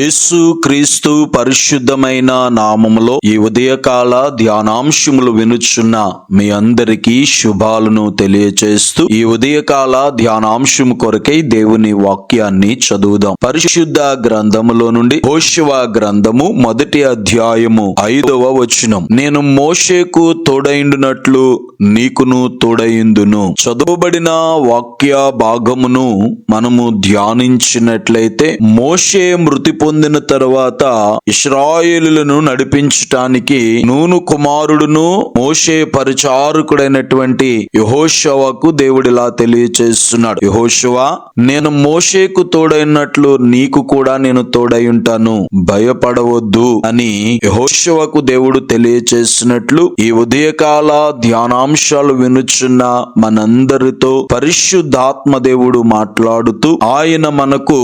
యేసు క్రీస్తు పరిశుద్ధమైన నామములో ఈ ఉదయకాల ధ్యానాంశములు వినుచున్న మీ అందరికీ శుభాలను తెలియచేస్తూ ఈ ఉదయకాల ధ్యానాంశము కొరకై దేవుని వాక్యాన్ని చదువుదాం. పరిశుద్ధ గ్రంథములో నుండి హోషవ గ్రంథము మొదటి అధ్యాయము ఐదవ వచనం. నేను మోషేకు తోడైండునట్లు నీకును తోడైందును. చదువుబడిన వాక్య భాగమును మనము ధ్యానించినట్లయితే మోషే మృతి పొందిన తరువాత ఇస్రాయేలులను నడిపించటానికి నూను కుమారుడును మోషే పరిచారకుడైనటువంటి యహోషవకు దేవుడిలా తెలియచేస్తున్నాడు. యహోషవ నేను మోషేకు తోడైనట్లు నీకు కూడా నేను తోడై ఉంటాను. భయపడవద్దు అని యహోషవకు దేవుడు తెలియచేసినట్లు ఈ ఉదయకాల ధ్యానాంశాలు వినుచున్న మనందరితో పరిశుద్ధాత్మ దేవుడు మాట్లాడుతూ ఆయన మనకు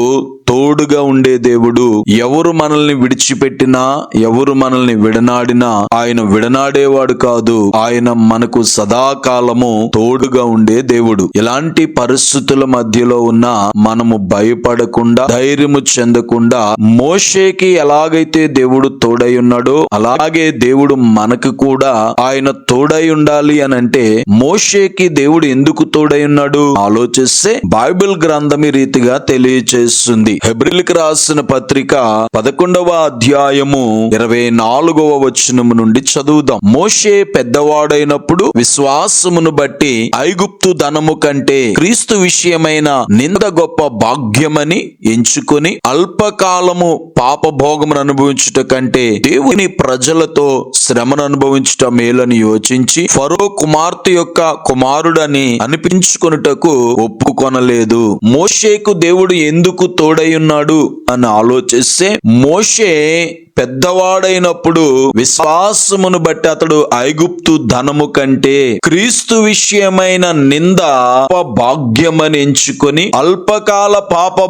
తోడుగా ఉండే దేవుడు ఎవరు మనల్ని విడిచిపెట్టినా ఎవరు మనల్ని విడనాడినా ఆయన విడనాడేవాడు కాదు. ఆయన మనకు సదాకాలము తోడుగా ఉండే దేవుడు. ఎలాంటి పరిస్థితుల మధ్యలో ఉన్నా మనము భయపడకుండా ధైర్యము చెందకుండా మోషేకి ఎలాగైతే దేవుడు తోడై ఉన్నాడో అలాగే దేవుడు మనకు కూడా ఆయన తోడై ఉండాలి అని అంటే మోషేకి దేవుడు ఎందుకు తోడై ఉన్నాడు? ఆలోచిస్తే బైబిల్ గ్రంథం ఈ రీతిగా తెలియచేస్తుంది. హెబ్రిల్కి రాసిన పత్రిక పదకొండవ అధ్యాయము ఇరవై నాలుగవ వచనము నుండి చదువుదాం. మోషే పెద్దవాడైనప్పుడు విశ్వాసమును బట్టి ఐగుప్తు ధనము కంటే క్రీస్తు విషయమైన నింద గొప్ప భాగ్యమని ఎంచుకొని అల్పకాలము పాపభోగమును అనుభవించుట కంటే దేవుని ప్రజలతో శ్రమను అనుభవించుట మేలని యోచించి ఫరో కుమార్తె యొక్క కుమారుడని అనిపించుకొనుటకు ఒప్పుకొనలేదు. మోషేకు దేవుడు ఎందుకు తోడై ఉన్నాడు అని ఆలోచిస్తే మోషే పెద్దవాడైనప్పుడు విశ్వాసమును బట్టి అతడు ఐగుప్తు ధనము కంటే క్రీస్తు విషయమైన నింద భాగ్యమని ఎంచుకొని అల్పకాల పాప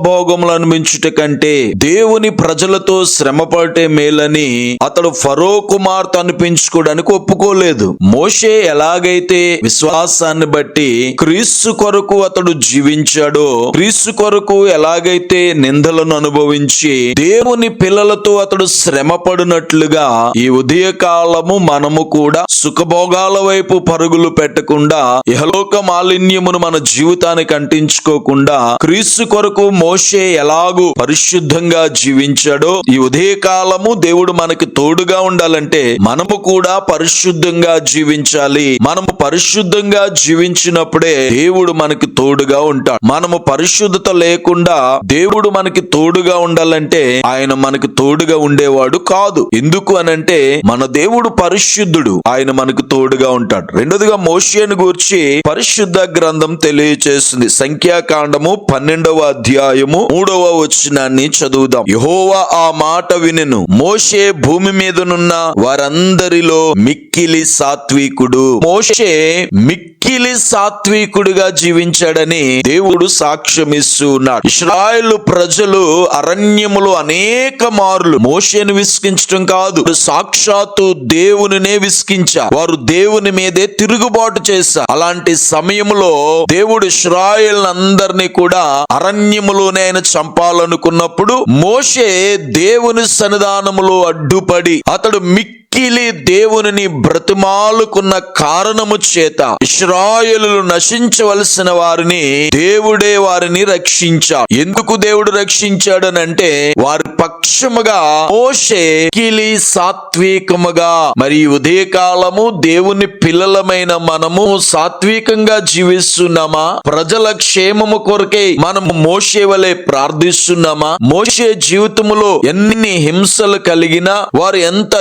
అనుమించుట కంటే దేవుని ప్రజలతో శ్రమపడే మేలని అతడు ఫరో కుమార్తె అనిపించుకోవడానికి ఒప్పుకోలేదు. మోషే ఎలాగైతే విశ్వాసాన్ని బట్టి క్రీస్తు కొరకు అతడు జీవించాడో క్రీస్తు కొరకు ఎలాగైతే నిందలను అనుభవించి దేవుని పిల్లలతో అతడు శ్రమపడునట్లుగా ఈ ఉదయకాలము మనము కూడా సుఖభోగాల వైపు పరుగులు పెట్టకుండా ఇహలోక మాలిన్యమును మన జీవితానికి అంటించుకోకుండా క్రీస్తు కొరకు మోషే ఎలాగూ పరిశుద్ధంగా జీవించాడో ఈ ఉదయకాలము దేవుడు మనకి తోడుగా ఉండాలంటే మనము కూడా పరిశుద్ధంగా జీవించాలి. మనము పరిశుద్ధంగా జీవించినప్పుడే దేవుడు మనకి తోడుగా ఉంటాడు. మనము పరిశుద్ధత లేకుండా దేవుడు మనకి తోడుగా ఉండాలంటే ఆయన మనకి తోడుగా ఉండేవాడు. కాదు. ఎందుకు అనంటే మన దేవుడు పరిశుద్ధుడు. ఆయన మనకు తోడుగా ఉంటాడు. రెండోదిగా మోషేను గూర్చి పరిశుద్ధ గ్రంథం తెలియచేస్తుంది. సంఖ్యాకాండము పన్నెండవ అధ్యాయము మూడవ వచనాన్ని చదువుదాం. యహోవా ఆ మాట వినెను. మోషే భూమి మీదనున్న వారందరిలో మిక్కిలి సాత్వికుడు. మోషే మిక్కిలి సాత్వికుడిగా జీవించాడని దేవుడు సాక్ష్యమిస్తూ ఉన్నాడు. ఇస్రాయేల్ ప్రజలు అరణ్యములో అనేక మారులు మోషేను విసిగించడం కాదు. సాక్షాత్తు దేవునినే విసిగించారు వారు దేవుని మీదే తిరుగుబాటు చేశారు అలాంటి సమయంలో దేవుడు ఇస్రాయేల్ అందరినీ కూడా అరణ్యములోనే ఆయన చంపాలనుకున్నప్పుడు మోషే దేవుని సన్నిధానములో అడ్డుపడి అతడు మిక్ మిక్కిలి దేవుని బ్రతిమాలుకున్న కారణము చేత ఇస్రాయలు నశించవలసిన వారిని దేవుడే వారిని రక్షించాడు. ఎందుకు దేవుడు రక్షించాడనంటే వారి పక్షముగా మోషే కిలి సాత్వికముగా మరి ఉదయకాలము దేవుని పిల్లలమైన మనము సాత్వికంగా జీవిస్తున్నామా? ప్రజల క్షేమము కొరకే మనము మోషే వలె ప్రార్థిస్తున్నామా? మోషే జీవితములో ఎన్ని హింసలు కలిగినా వారు ఎంత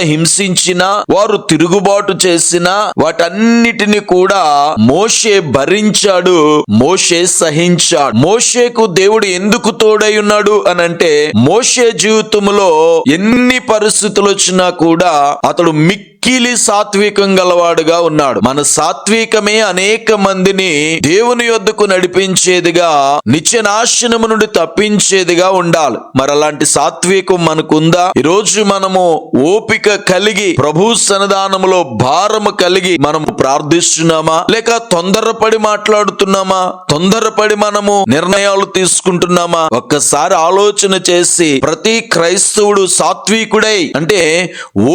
హింసించినా వారు తిరుగుబాటు చేసినా వాటన్నిటిని కూడా మోషే భరించాడు మోషే సహించాడు. మోషేకు దేవుడు ఎందుకు తోడై ఉన్నాడు అని అంటే మోషే జీవితంలో ఎన్ని పరిస్థితులు వచ్చినా కూడా అతడు మిక్ మిక్కిలి సాత్వికం గలవాడుగా ఉన్నాడు. మన సాత్వికమే అనేక మందిని దేవుని యొద్దకు నడిపించేదిగా నిత్యనాశనము నుండి తప్పించేదిగా ఉండాలి. మరి అలాంటి సాత్వికం మనకుందా? ఈ రోజు మనము ఓపిక కలిగి ప్రభు సన్నిధానములో భారము కలిగి మనము ప్రార్థిస్తున్నామా? లేక తొందరపడి మాట్లాడుతున్నామా? తొందరపడి మనము నిర్ణయాలు తీసుకుంటున్నామా? ఒక్కసారి ఆలోచన చేసి ప్రతి క్రైస్తవుడు సాత్వికుడై అంటే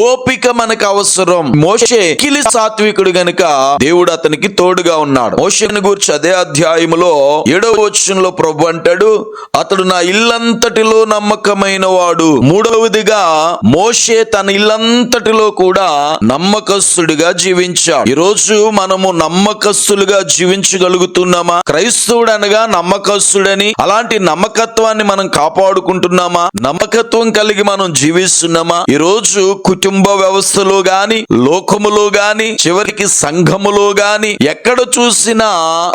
ఓపిక మనకు అవసరం. మోషే కిలి సాత్వికుడు గనుక దేవుడు అతనికి తోడుగా ఉన్నాడు. మోషేని గురించి అదే అధ్యాయములో ఏడవ వచనంలో ప్రభు అంటాడు అతడు నా ఇల్లంతటిలో నమ్మకమైన వాడు మూడవదిగా మోషే తన ఇల్లంతటిలో కూడా నమ్మకస్తుడిగా జీవించాడు. ఈ రోజు మనము నమ్మకస్తులుగా జీవించగలుగుతున్నామా? క్రైస్తవుడు అనగా నమ్మకస్తుడని అలాంటి నమ్మకత్వాన్ని మనం కాపాడుకుంటున్నామా? నమ్మకత్వం కలిగి మనం జీవిస్తున్నామా? ఈ రోజు కుటుంబ వ్యవస్థలో గాని లోకములో గాని చివరికి సంఘములో గాని ఎక్కడ చూసినా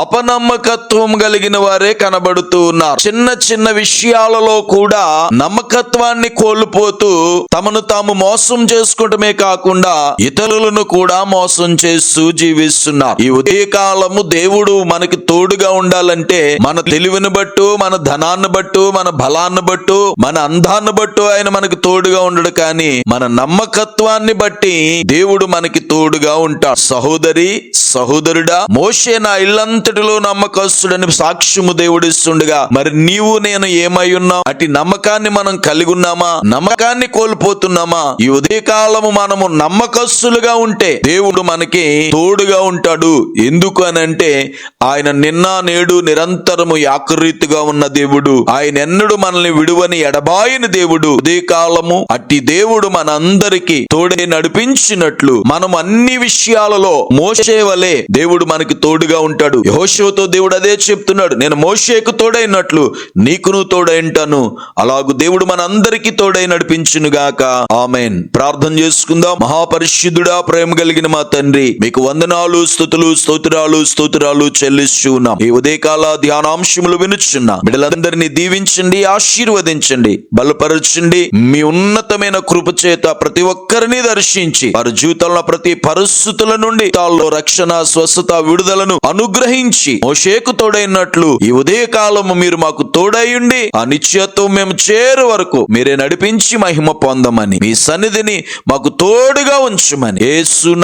అపనమ్మకత్వం కలిగిన వారే కనబడుతూ ఉన్నారు. చిన్న చిన్న విషయాలలో కూడా నమ్మకత్వాన్ని కోల్పోతూ తమను తాము మోసం చేసుకోవటమే కాకుండా ఇతరులను కూడా మోసం చేస్తూ జీవిస్తున్నారు. ఈ ఉదయకాలము దేవుడు మనకి తోడుగా ఉండాలంటే మన తెలివిని బట్టు మన ధనాన్ని బట్టు మన బలాన్ని బట్టు మన అందాన్ని బట్టు ఆయన మనకి తోడుగా ఉండడు. కానీ మన నమ్మకత్వాన్ని బట్టి దేవుడు మనకి తోడుగా ఉంటాడు. సహోదరి సహోదరుడా మోషే నా ఇల్లంతటిలో నమ్మకస్తుడని సాక్ష్యము దేవుడిస్తుండగా మరి నీవు నేను ఏమై ఉన్నాం? అటు నమ్మకాన్ని మనం కలిగి ఉన్నామా? నమ్మకాన్ని కోల్పోతున్నామా? ఈ ఉదయకాలము మనము నమ్మకస్తులుగా ఉంటే దేవుడు మనకి తోడుగా ఉంటాడు. ఎందుకు అని అంటే ఆయన నిన్న నేడు నిరంతరము యాకరీతిగా ఉన్న దేవుడు. ఆయన ఎన్నడు మనల్ని విడువని ఎడబాయిని దేవుడు. ఉదయకాలము అట్టి దేవుడు మనందరికీ తోడే నడిపించినట్లు. మనం అన్ని విషయాలలో మోసే వలె దేవుడు మనకి తోడుగా ఉంటాడు. యెహోషువతో దేవుడు అదే చెప్తున్నాడు. నేను మోషేకు తోడైనట్లు నీకును తోడైంటాను. అలాగు దేవుడు మన అందరికీ తోడై నడిపించును గాక. ఆమెన్. ప్రార్థన చేసుకుందాం. మహాపరిశుద్ధుడా ప్రేమ కలిగిన మా తండ్రి మీకు వందనాలు స్థుతులు స్తోత్రాలు స్తోత్రాలు చెల్లిస్తూ ఉన్నాం. ఈ ఉదయకాల ధ్యానాంశములు వినుచున్నా బిడ్డలందరినీ దీవించండి ఆశీర్వదించండి బలపరచండి. మీ ఉన్నతమైన కృప చేత ప్రతి ఒక్కరిని దర్శించి వారి జీవితంలో ప్రతి పరిస్థితుల నుండి తాల్లో రక్షణ స్వస్థత విడుదలను అనుగ్రహించి మోషేకు తోడైనట్లు ఈ ఉదయకాలము మీరు మాకు తోడైయుండి ఆ నిశ్చయత్వం మేము చేరు వరకు మీరే నడిపించి మహిమ పొందమని మీ సన్నిధిని మాకు తోడుగా ఉంచమని యేసు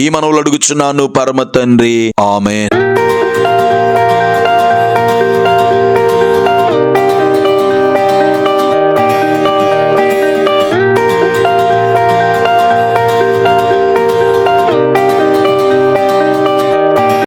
ఈ మనవులు అడుగుచున్నాను పరమ తండ్రి. ఆమె